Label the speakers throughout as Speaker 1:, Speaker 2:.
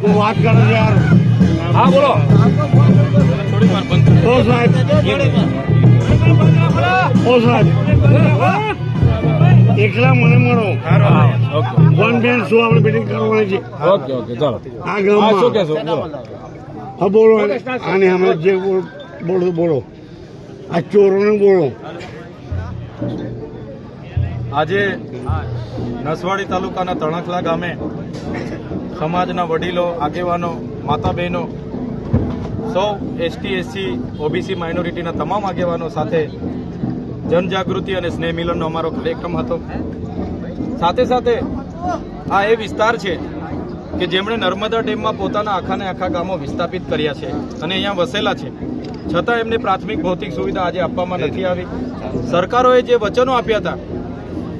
Speaker 1: તું વાત કરું છે યાર.
Speaker 2: હા બોલો.
Speaker 1: ઓ સાહેબ. ઓ સાહેબ. એકલા મને મળો.
Speaker 2: ઓકે.
Speaker 1: વન બેન શું આપણે મિટિંગ કરવાની છે.
Speaker 2: ઓકે ઓકે ચાલો.
Speaker 1: આ
Speaker 2: હા શું કહેશો? બોલો.
Speaker 1: હા બોલો. આને અમે જે બોલો બોલો. આ ચોરોને બોલો.
Speaker 3: આજે નસવાડી તાલુકાના તણખલા ગામે સમાજના વડીલો, આગેવાનો માતા બહેનો સૌ એસટી, એસસી, ઓબીસી માઇનોરિટીના તમામ આગેવાનો સાથે જનજાગૃતિ અને સ્નેહ મિલનનો અમારો કાર્યક્રમ હતો. સાથે સાથે આ એ વિસ્તાર છે કે જેમણે નર્મદા ડેમમાં પોતાના આખાને આખા ગામો વિસ્થાપિત કર્યા છે અને અહીંયા વસેલા છે. છતાં એમને પ્રાથમિક ભૌતિક સુવિધા આજે આપવામાં નથી આવી. સરકારોએ જે વચનો આપ્યા હતા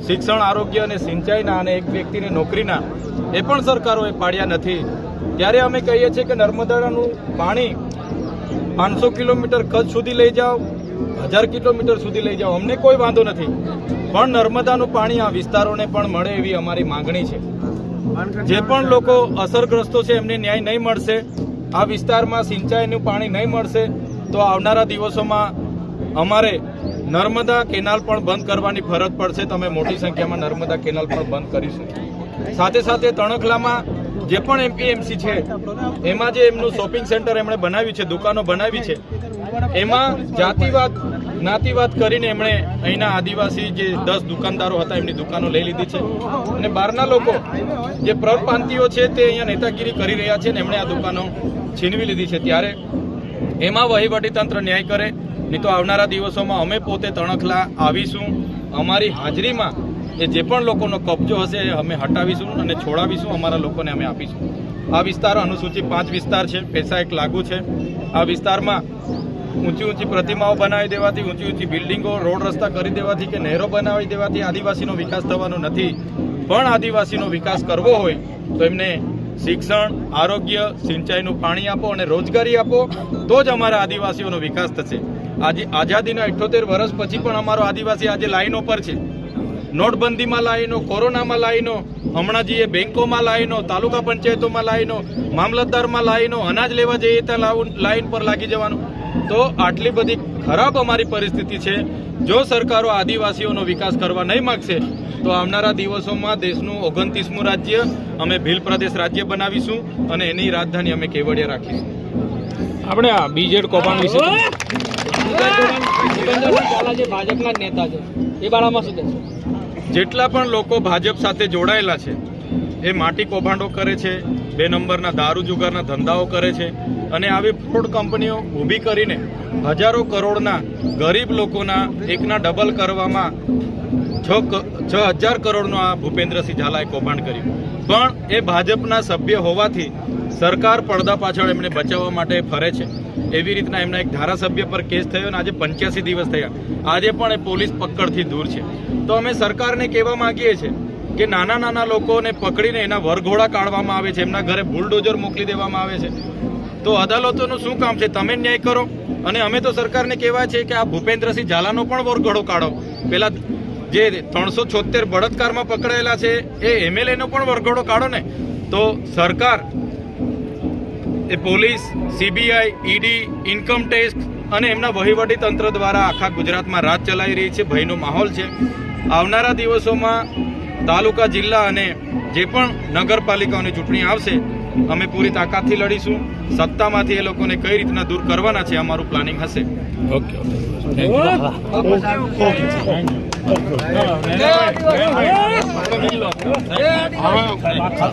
Speaker 3: શિક્ષણ, આરોગ્ય અને સિંચાઈના અને એક વ્યક્તિને નોકરીના એ પણ સરકારોએ પાડ્યા નથી. ત્યારે અમે કહીએ છીએ કે નર્મદાનું પાણી પાંચસો કિલોમીટર કચ્છ સુધી લઈ જાઓ, હજાર કિલોમીટર સુધી લઈ જાઓ, અમને કોઈ વાંધો નથી. પણ નર્મદાનું પાણી આ વિસ્તારોને પણ મળે એવી અમારી માંગણી છે. જે પણ લોકો અસરગ્રસ્તો છે, એમને ન્યાય નહીં મળશે, આ વિસ્તારમાં સિંચાઈનું પાણી નહીં મળશે, તો આવનારા દિવસોમાં અમારે નર્મદા કેનાલ પણ બંધ કરવાની ફરજ પડશે. તમે મોટી સંખ્યામાં નર્મદા કેનાલ પણ બંધ કરીશું. સાથે સાથે તણખલામાં જે પણ એમપીએમસી છે, એમાં જે એમનું શોપિંગ સેન્ટર એમણે બનાવ્યું છે, દુકાનો બનાવી છે, એમાં જાતિવાદ, જ્ઞાતિવાદ કરીને એમણે અહીંના આદિવાસી જે દસ દુકાનદારો હતા, એમની દુકાનો લઈ લીધી છે. અને બહારના લોકો જે પરપ્રાંતિયો છે, તે અહીંયા નેતાગીરી કરી રહ્યા છે ને એમણે આ દુકાનો છીનવી લીધી છે. ત્યારે એમાં વહીવટીતંત્ર ન્યાય કરે નહીં તો આવનારા દિવસોમાં અમે પોતે તણખલા આવીશું. અમારી હાજરીમાં એ જે પણ લોકોનો કબજો હશે અમે હટાવીશું અને છોડાવીશું. અમારા લોકોને અમે આપીશું. આ વિસ્તાર અનુસૂચિત પાંચ વિસ્તાર છે. પૈસા એક લાગુ છે. આ વિસ્તારમાં ઊંચી ઊંચી પ્રતિમાઓ બનાવી દેવાથી, ઊંચી ઊંચી બિલ્ડિંગો, રોડ રસ્તા કરી દેવાથી કે નહેરો બનાવી દેવાથી આદિવાસીનો વિકાસ થવાનો નથી. પણ આદિવાસીનો વિકાસ કરવો હોય તો એમને શિક્ષણ, આરોગ્ય, સિંચાઈનું પાણી આપો અને રોજગારી આપો, તો જ અમારા આદિવાસીઓનો વિકાસ થશે. આજે આઝાદીના અઠ્યોતેર વર્ષ પછી પણ અમારો આદિવાસી આજે લાઈનો પર છે. નોટબંધીમાં લાઈનો કોરોનામાં લાઈનો હમણાં જઈએ બેંકોમાં લાઈનો તાલુકા પંચાયતોમાં લાઈનો મામલતદારમાં લાઈનો અનાજ લેવા જઈએ ત્યાં લાઈન પર લાગી જવાનું. તો આટલી બધી ખરાબ અમારી પરિસ્થિતિ છે. જો સરકારો આદિવાસીઓનો વિકાસ કરવા નહીં માગશે તો આવનારા દિવસોમાં દેશનું ઓગણત્રીસમું રાજ્ય અમે ભીલ પ્રદેશ રાજ્ય બનાવીશું અને એની રાજધાની અમે કેવડિયા રાખીશું.
Speaker 2: આપણે આ બીજેડ કૌભાંડ વિશે
Speaker 4: નેતા
Speaker 3: જેટલા પણ લોકો ભાજપ સાથે જોડાયેલા છે, એ માટી કૌભાંડો કરે છે, બે નંબરના દારૂ જુગારના ધંધાઓ કરે છે અને આવી ફ્રોડ કંપનીઓ ઊભી કરીને હજારો કરોડના ગરીબ લોકોના એકના ડબલ કરવામાં છ છ હજાર કરોડનું આ ભૂપેન્દ્રસિંહ ઝાલાએ કૌભાંડ કર્યું. પણ એ ભાજપના સભ્ય હોવાથી સરકાર પડદા પાછળ એમને બચાવવા માટે ફરે છે. એવી રીતના એમના એક ધારાસભ્ય પર કેસ થયો અને આજે પંચ્યાસી દિવસ થયા. આજે પણ એ પોલીસ પકડથી દૂર છે. તો અમે સરકારને કહેવા માંગીએ છીએ કે નાના નાના લોકોને પકડીને એના વરઘોડા કાઢવામાં આવે છે, એમના ઘરે બુલડોઝર મોકલી દેવામાં આવે છે. તો અદાલતોનું શું કામ છે? તમે ન્યાય કરો. અને અમે તો સરકારને કહેવા છે કે આ ભૂપેન્દ્રસિંહ ઝાલાનો પણ વરઘોડો કાઢો. પેલા જે ત્રણસો છોતેર બળાત્કારમાં પકડાયેલા છે, એ એમએલએનો પણ વરઘોડો કાઢો ને. તો સરકાર એ police CBI ED income tax અને એમના વહીવટી તંત્ર દ્વારા આખા ગુજરાતમાં રાજ ચલાવી રહી છે ભયનો માહોલ છે. આવનારા દિવસોમાં તાલુકા જિલ્લા અને જે પણ નગરપાલિકાઓની ચૂંટણી આવશે અમે પૂરી તાકાતથી લડીશું. સત્તામાંથી એ લોકોને કઈ રીતના દૂર કરવાના છે અમારું પ્લાનિંગ હશે.
Speaker 2: Okay okay. Thank you
Speaker 1: okay.